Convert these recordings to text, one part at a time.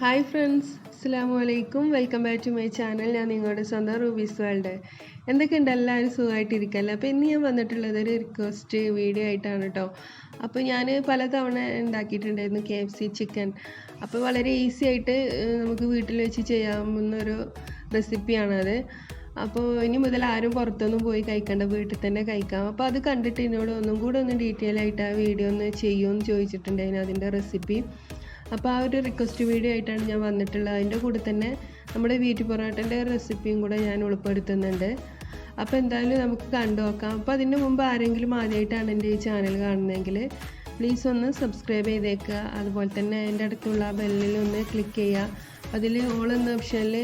Hi friends അസ്സാം വലൈക്കും welcome back to my channel ഞാൻ നിങ്ങളുടെ സ്വന്തം റൂബീസ് വേൾഡ് എന്തൊക്കെയുണ്ട്? എല്ലാവരും സുഖമായിട്ടിരിക്കല്ലോ? അപ്പോൾ ഇന്ന് ഞാൻ വന്നിട്ടുള്ളത് ഒരു റിക്വസ്റ്റ് വീഡിയോ ആയിട്ടാണ് കേട്ടോ അപ്പോൾ ഞാൻ പലതവണ ഉണ്ടാക്കിയിട്ടുണ്ടായിരുന്നു കെ എഫ് സി ചിക്കൻ അപ്പോൾ വളരെ ഈസി ആയിട്ട് നമുക്ക് വീട്ടിൽ വെച്ച് ചെയ്യാവുന്ന ഒരു റെസിപ്പിയാണത് അപ്പോൾ ഇനി മുതൽ ആരും പുറത്തൊന്നും പോയി കഴിക്കണ്ട വീട്ടിൽ തന്നെ കഴിക്കാം. അപ്പോൾ അത് കണ്ടിട്ട് എന്നോട് ഒന്നും കൂടെ ഒന്ന് ഡീറ്റെയിൽ ആയിട്ട് ആ വീഡിയോ ഒന്ന് ചെയ്യുമെന്ന് ചോദിച്ചിട്ടുണ്ടായിരുന്നു അതിന്റെ റെസിപ്പി അപ്പോൾ ആ ഒരു റിക്വസ്റ്റ് വീഡിയോ ആയിട്ടാണ് ഞാൻ വന്നിട്ടുള്ളത്. അതിന്റെ കൂടെ തന്നെ നമ്മുടെ വീറ്റ് പൊറോട്ടന്റെ റെസിപ്പിയും കൂടെ ഞാൻ ഉൾപ്പെടുത്തുന്നുണ്ട്. അപ്പോൾ എന്തായാലും നമുക്ക് കണ്ടു നോക്കാം. അപ്പോൾ അതിന് മുമ്പ് ആരെങ്കിലും ആദ്യമായിട്ടാണ് എന്റെ ഈ ചാനൽ കാണുന്നതെങ്കിൽ പ്ലീസ് ഒന്ന് സബ്സ്ക്രൈബ് ചെയ്തേക്കുക. അതുപോലെ തന്നെ എന്റെ അടുത്തുള്ള ബെല്ലിൽ ഒന്ന് ക്ലിക്ക് ചെയ്യുക. അതിൽ ഓൾ എന്ന ഓപ്ഷനിൽ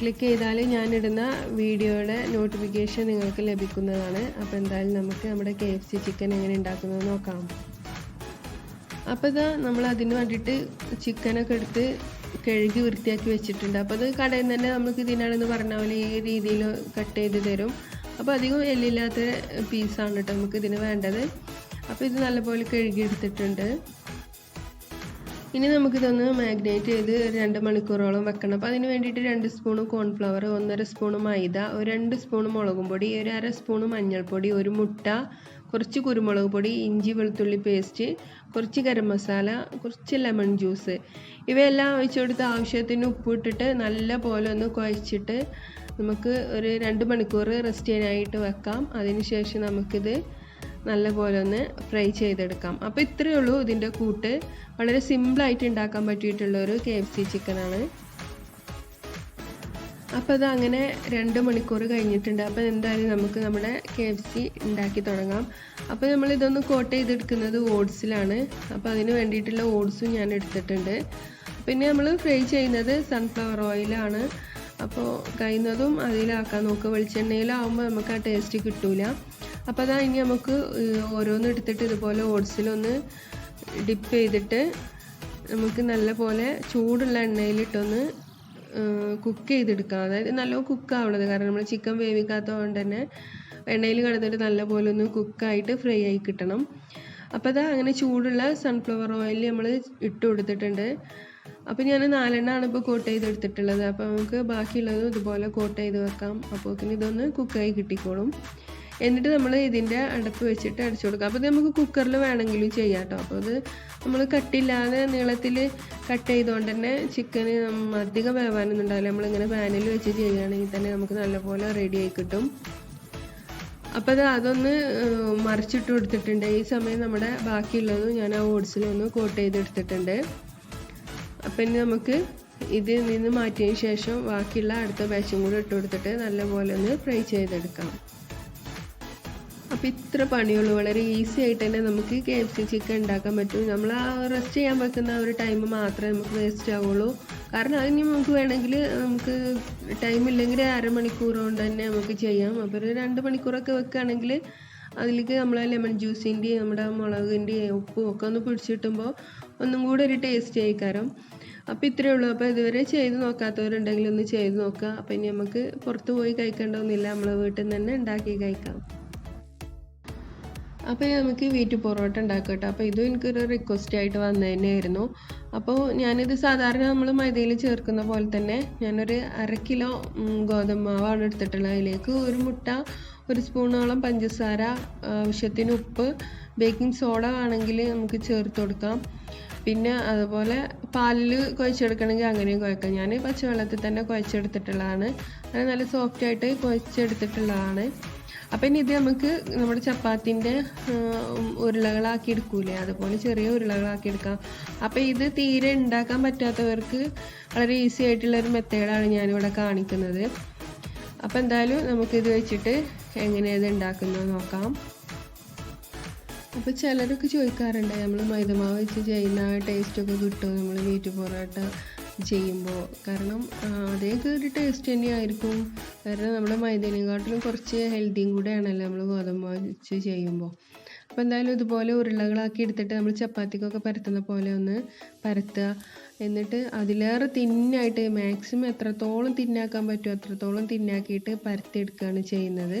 ക്ലിക്ക് ചെയ്താൽ ഞാനിടുന്ന വീഡിയോയുടെ നോട്ടിഫിക്കേഷൻ നിങ്ങൾക്ക് ലഭിക്കുന്നതാണ്. അപ്പോൾ എന്തായാലും നമുക്ക് നമ്മുടെ കെ എഫ് സി ചിക്കൻ എങ്ങനെ ഉണ്ടാക്കുന്നത് നോക്കാം. അപ്പോൾ ഇതാ നമ്മൾ അതിന് വേണ്ടിയിട്ട് ചിക്കനൊക്കെ എടുത്ത് കഴുകി വൃത്തിയാക്കി വെച്ചിട്ടുണ്ട്. അപ്പോൾ അത് കടയിൽ നിന്ന് തന്നെ നമുക്ക് ഇതിനാണെന്ന് പറഞ്ഞ പോലെ ഈ രീതിയിൽ കട്ട് ചെയ്ത് തരും. അപ്പോൾ അധികം എല്ലില്ലാത്ത പീസാണ് കേട്ടോ നമുക്ക് ഇതിന് വേണ്ടത്. അപ്പോൾ ഇത് നല്ലപോലെ കഴുകി എടുത്തിട്ടുണ്ട്. ഇനി നമുക്കിതൊന്ന് മാഗ്നേറ്റ് ചെയ്ത് രണ്ട് മണിക്കൂറോളം വെക്കണം. അപ്പോൾ അതിന് വേണ്ടിയിട്ട് രണ്ട് സ്പൂണ് കോൺഫ്ലവർ ഒന്നര സ്പൂണ് മൈദ ഒരു രണ്ട് സ്പൂണ് മുളകും പൊടി ഒരു അര സ്പൂണ് മഞ്ഞൾപ്പൊടി ഒരു മുട്ട കുറച്ച് കുരുമുളക് പൊടി ഇഞ്ചി വെളുത്തുള്ളി പേസ്റ്റ് കുറച്ച് ഗരം മസാല കുറച്ച് ലെമൺ ജ്യൂസ് ഇവയെല്ലാം ഒഴിച്ചു കൊടുത്ത് ആവശ്യത്തിന് ഉപ്പിട്ടിട്ട് നല്ല പോലെ ഒന്ന് കുഴച്ചിട്ട് നമുക്ക് ഒരു രണ്ട് മണിക്കൂർ റെസ്റ്റ് ചെയ്യാനായിട്ട് വെക്കാം. അതിനുശേഷം നമുക്കിത് നല്ലപോലെ ഒന്ന് ഫ്രൈ ചെയ്തെടുക്കാം. അപ്പോൾ ഇത്രയേ ഉള്ളൂ ഇതിന്റെ കൂട്ട്. വളരെ സിമ്പിളായിട്ട് ഉണ്ടാക്കാൻ പറ്റിയിട്ടുള്ള ഒരു കെ എഫ് സി ചിക്കനാണ് അപ്പോൾ അത് അങ്ങനെ രണ്ട് മണിക്കൂർ കഴിഞ്ഞിട്ടുണ്ട്. അപ്പോൾ എന്തായാലും നമുക്ക് നമ്മുടെ കെ എഫ് സി ഉണ്ടാക്കി തുടങ്ങാം. അപ്പോൾ നമ്മൾ ഇതൊന്ന് കോട്ട് ചെയ്തെടുക്കുന്നത് ഓട്സിലാണ്. അപ്പോൾ അതിന് വേണ്ടിയിട്ടുള്ള ഓട്സും ഞാൻ എടുത്തിട്ടുണ്ട്. പിന്നെ നമ്മൾ ഫ്രൈ ചെയ്യുന്നത് സൺഫ്ലവർ ഓയിലാണ് അപ്പോൾ കഴിയുന്നതും അതിലാക്കാൻ നോക്കുക വെളിച്ചെണ്ണയിലാവുമ്പോൾ നമുക്ക് ആ ടേസ്റ്റ് കിട്ടൂല. അപ്പോൾ അതാ ഇനി നമുക്ക് ഓരോന്ന് എടുത്തിട്ട് ഇതുപോലെ ഓട്സിലൊന്ന് ഡിപ്പ് ചെയ്തിട്ട് നമുക്ക് നല്ല പോലെ ചൂടുള്ള എണ്ണയിലിട്ടൊന്ന് കുക്ക് ചെയ്തെടുക്കാം അതായത് നല്ല കുക്ക് ആവണത്. കാരണം നമ്മൾ ചിക്കൻ വേവിക്കാത്തത് കൊണ്ട് തന്നെ എണ്ണയിൽ കിടന്നിട്ട് നല്ലപോലെ ഒന്ന് കുക്കായിട്ട് ഫ്രൈ ആയി കിട്ടണം. അപ്പോൾ ദാ അങ്ങനെ ചൂടുള്ള സൺഫ്ലവർ ഓയിൽ നമ്മൾ ഇട്ട് കൊടുത്തിട്ടുണ്ട്. അപ്പോൾ ഞാൻ നാലെണ്ണമാണ് ഇപ്പോൾ കോട്ട് ചെയ്തെടുത്തിട്ടുള്ളത്. അപ്പോൾ നമുക്ക് ബാക്കിയുള്ളതും ഇതുപോലെ കോട്ട് ചെയ്ത് വെക്കാം. അപ്പോൾ ഇതൊന്ന് കുക്കായി കിട്ടിക്കോളും. എന്നിട്ട് നമ്മൾ ഇതിന്റെ അടപ്പ് വെച്ചിട്ട് അടച്ചു കൊടുക്കുക. അപ്പോൾ ഇത് നമുക്ക് കുക്കറിൽ വേണമെങ്കിലും ചെയ്യാം കേട്ടോ അപ്പോൾ അത് നമ്മൾ കട്ടില്ലാതെ നീളത്തിൽ കട്ട് ചെയ്തുകൊണ്ട് തന്നെ ചിക്കന് അധികം വേവാനൊന്നും ഉണ്ടാവില്ല. നമ്മളിങ്ങനെ പാനിൽ വെച്ച് ചെയ്യുകയാണെങ്കിൽ തന്നെ നമുക്ക് നല്ലപോലെ റെഡി ആയി കിട്ടും. അപ്പോൾ അത് അതൊന്ന് മറിച്ചിട്ട് കൊടുത്തിട്ടുണ്ട്. ഈ സമയം നമ്മുടെ ബാക്കിയുള്ളതും ഞാൻ ആ ഓട്സിലൊന്ന് കോട്ട് ചെയ്തെടുത്തിട്ടുണ്ട്. അപ്പം ഇനി നമുക്ക് ഇതിൽ നിന്ന് മാറ്റിയതിന് ശേഷം ബാക്കിയുള്ള അടുത്ത ബാച്ചും കൂടി ഇട്ട് കൊടുത്തിട്ട് നല്ലപോലെ ഒന്ന് ഫ്രൈ ചെയ്തെടുക്കാം. അപ്പോൾ ഇത്ര പണിയുള്ളൂ. വളരെ ഈസി ആയിട്ട് തന്നെ നമുക്ക് കെ എഫ് സി ചിക്കൻ ഉണ്ടാക്കാൻ പറ്റും. നമ്മൾ ആ റെസ്റ്റ് ചെയ്യാൻ വെക്കുന്ന ഒരു ടൈം മാത്രമേ നമുക്ക് വേസ്റ്റ് ആവുള്ളൂ. കാരണം അതിന് നമുക്ക് വേണമെങ്കിൽ നമുക്ക് ടൈം ഇല്ലെങ്കിൽ അരമണിക്കൂർ കൊണ്ട് തന്നെ നമുക്ക് ചെയ്യാം. അപ്പോൾ ഒരു രണ്ട് മണിക്കൂറൊക്കെ വെക്കുകയാണെങ്കിൽ അതിലേക്ക് നമ്മൾ ലെമൺ ജ്യൂസിന്റെയും നമ്മുടെ മുളകിന്റെയും ഉപ്പും ഒക്കെ ഒന്ന് പിടിച്ചിട്ടുമ്പോൾ ഒന്നും കൂടെ ഒരു ടേസ്റ്റ് ആയിക്കാരം. അപ്പോൾ ഇത്രയേ ഉള്ളൂ. അപ്പോൾ ഇതുവരെ ചെയ്ത് നോക്കാത്തവരുണ്ടെങ്കിൽ ഒന്ന് ചെയ്ത് നോക്കുക. അപ്പം ഇനി നമുക്ക് പുറത്ത് പോയി കഴിക്കേണ്ടതൊന്നുമില്ല. നമ്മൾ വീട്ടിൽ നിന്ന് തന്നെ ഉണ്ടാക്കി കഴിക്കാം. അപ്പോൾ നമുക്ക് വീറ്റ് പൊറോട്ട ഉണ്ടാക്കാം കേട്ടോ അപ്പോൾ ഇതും എനിക്കൊരു റിക്വസ്റ്റ് ആയിട്ട് വന്നു തന്നെയായിരുന്നു അപ്പോൾ ഞാനിത് സാധാരണ നമ്മൾ മൈദയിൽ ചേർക്കുന്ന പോലെ തന്നെ ഞാനൊരു അര കിലോ ഗോതമ്പ് മാവാണ് എടുത്തിട്ടുള്ളത്. അതിലേക്ക് ഒരു മുട്ട ഒരു സ്പൂണോളം പഞ്ചസാര ആവശ്യത്തിന് ഉപ്പ് ബേക്കിംഗ് സോഡ ആണെങ്കിൽ നമുക്ക് ചേർത്ത് കൊടുക്കാം. പിന്നെ അതുപോലെ പാലിൽ കുഴച്ചെടുക്കണമെങ്കിൽ അങ്ങനെയും കുഴക്കാം. ഞാൻ പച്ചവെള്ളത്തിൽ തന്നെ കുഴച്ചെടുത്തിട്ടുള്ളതാണ്. അത് നല്ല സോഫ്റ്റ് ആയിട്ട് കുഴച്ചെടുത്തിട്ടുള്ളതാണ്. അപ്പം ഇനി ഇത് നമുക്ക് നമ്മുടെ ചപ്പാത്തിന്റെ ഉരുളകളാക്കി എടുക്കൂലേ? അതുപോലെ ചെറിയ ഉരുളകളാക്കി എടുക്കാം. അപ്പം ഇത് തീരെ ഉണ്ടാക്കാൻ പറ്റാത്തവർക്ക് വളരെ ഈസി ആയിട്ടുള്ള ഒരു മെത്തേഡാണ് ഞാനിവിടെ കാണിക്കുന്നത്. അപ്പം എന്തായാലും നമുക്കിത് വെച്ചിട്ട് എങ്ങനെയത് ഉണ്ടാക്കുന്നത് നോക്കാം. അപ്പോൾ ചിലരൊക്കെ ചോദിക്കാറുണ്ട് നമ്മൾ മൈദമാവ് വെച്ച് ചെയ്യുന്ന ടേസ്റ്റ് ടേസ്റ്റൊക്കെ കിട്ടുമോ? നമ്മൾ വീറ്റ് പൊറോട്ട ചെയ്യുമ്പോൾ കാരണം അതേ ഒരു ടേസ്റ്റ് തന്നെയായിരിക്കും. കാരണം നമ്മുടെ മൈദേനെക്കാട്ടിലും കുറച്ച് ഹെൽത്തിയും കൂടെയാണല്ലോ നമ്മൾ ഗോതമ്പ് വെച്ച് ചെയ്യുമ്പോൾ അപ്പോൾ എന്തായാലും ഇതുപോലെ ഉരുളകളാക്കി എടുത്തിട്ട് നമ്മൾ ചപ്പാത്തിക്കൊക്കെ പരത്തുന്ന പോലെ ഒന്ന് പരത്തുക. എന്നിട്ട് അതിലേറെ തിന്നായിട്ട് മാക്സിമം എത്രത്തോളം തിന്നാക്കാൻ പറ്റുമോ അത്രത്തോളം തിന്നാക്കിയിട്ട് പരത്തിയെടുക്കുകയാണ് ചെയ്യുന്നത്.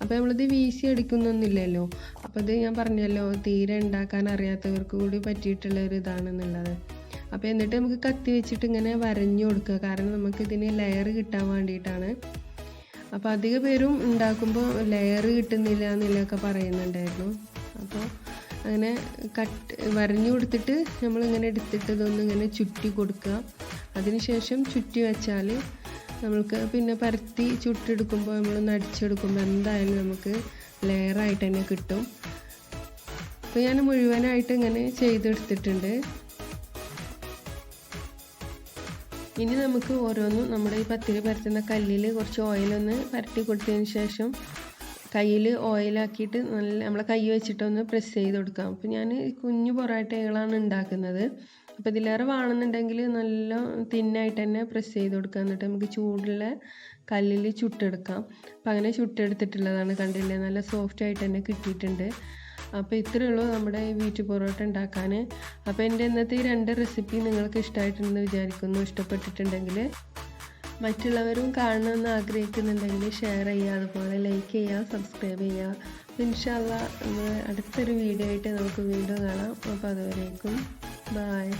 അപ്പോൾ നമ്മളിത് വീശി എടുക്കുന്നൊന്നുമില്ലല്ലോ. അപ്പോൾ ഇത് ഞാൻ പറഞ്ഞല്ലോ തീരെ ഉണ്ടാക്കാൻ അറിയാത്തവർക്ക് കൂടി പറ്റിയിട്ടുള്ള ഒരു ഇതാണെന്നുള്ളത്. അപ്പോൾ എന്നിട്ട് നമുക്ക് കത്തി വെച്ചിട്ട് ഇങ്ങനെ വരഞ്ഞു കൊടുക്കുക. കാരണം നമുക്ക് ഇതിന് ലെയർ കിട്ടാൻ വേണ്ടിയിട്ടാണ്. അപ്പോൾ അധിക പേരും ഉണ്ടാക്കുമ്പോൾ ലെയർ കിട്ടുന്നില്ല എന്നുള്ളതൊക്കെ പറയുന്നുണ്ടായിരുന്നു. അപ്പോൾ അങ്ങനെ കട്ട് വരഞ്ഞു കൊടുത്തിട്ട് നമ്മളിങ്ങനെ എടുത്തിട്ട് ഇതൊന്ന് ഇങ്ങനെ ചുറ്റി കൊടുക്കുക. അതിനുശേഷം ചുറ്റി വെച്ചാൽ നമ്മൾക്ക് പിന്നെ പരത്തി ചുട്ടെടുക്കുമ്പോൾ നമ്മളൊന്ന് അടിച്ചെടുക്കുമ്പോൾ എന്തായാലും നമുക്ക് ലെയറായിട്ട് തന്നെ കിട്ടും. അപ്പോൾ ഞാൻ മുഴുവനായിട്ട് ഇങ്ങനെ ചെയ്തെടുത്തിട്ടുണ്ട്. ഇനി നമുക്ക് ഓരോന്നും നമ്മുടെ ഈ പത്തിരി പരത്തുന്ന കല്ലിൽ കുറച്ച് ഓയിലൊന്ന് പരട്ടി കൊടുത്തതിന് ശേഷം കയ്യിൽ ഓയിലാക്കിയിട്ട് നല്ല നമ്മളെ കൈ വെച്ചിട്ടൊന്ന് പ്രസ് ചെയ്ത് കൊടുക്കാം. അപ്പോൾ ഞാൻ കുഞ്ഞു പൊറാട്ടകളാണ് ഉണ്ടാക്കുന്നത്. അപ്പോൾ ഇതിലേറെ വേണമെന്നുണ്ടെങ്കിൽ നല്ല തിന്നായിട്ട് തന്നെ പ്രസ് ചെയ്ത് കൊടുക്കുക എന്നിട്ട് നമുക്ക് ചൂടുള്ള കല്ലിൽ ചുട്ടെടുക്കാം. അപ്പോൾ അങ്ങനെ ചുട്ടെടുത്തിട്ടുള്ളതാണ് കണ്ടില്ലേ? നല്ല സോഫ്റ്റ് ആയിട്ട് തന്നെ കിട്ടിയിട്ടുണ്ട്. അപ്പോൾ ഇത്രയേ ഉള്ളൂ നമ്മുടെ വീറ്റ് പൊറോട്ട ഉണ്ടാക്കാൻ അപ്പോൾ എന്റെ ഇന്നത്തെ ഈ രണ്ട് റെസിപ്പി നിങ്ങൾക്ക് ഇഷ്ടമായിട്ടുണ്ടെന്ന് വിചാരിക്കുന്നു ഇഷ്ടപ്പെട്ടിട്ടുണ്ടെങ്കിൽ മറ്റുള്ളവരും കാണണമെന്ന് ആഗ്രഹിക്കുന്നുണ്ടെങ്കിൽ ഷെയർ ചെയ്യുക അതുപോലെ ലൈക്ക് ചെയ്യുക സബ്സ്ക്രൈബ് ചെയ്യുക. ഇൻഷാല്ല അടുത്തൊരു വീഡിയോ ആയിട്ട് നമുക്ക് വീണ്ടും കാണാം. അപ്പോൾ അതുവരേക്കും ബായ്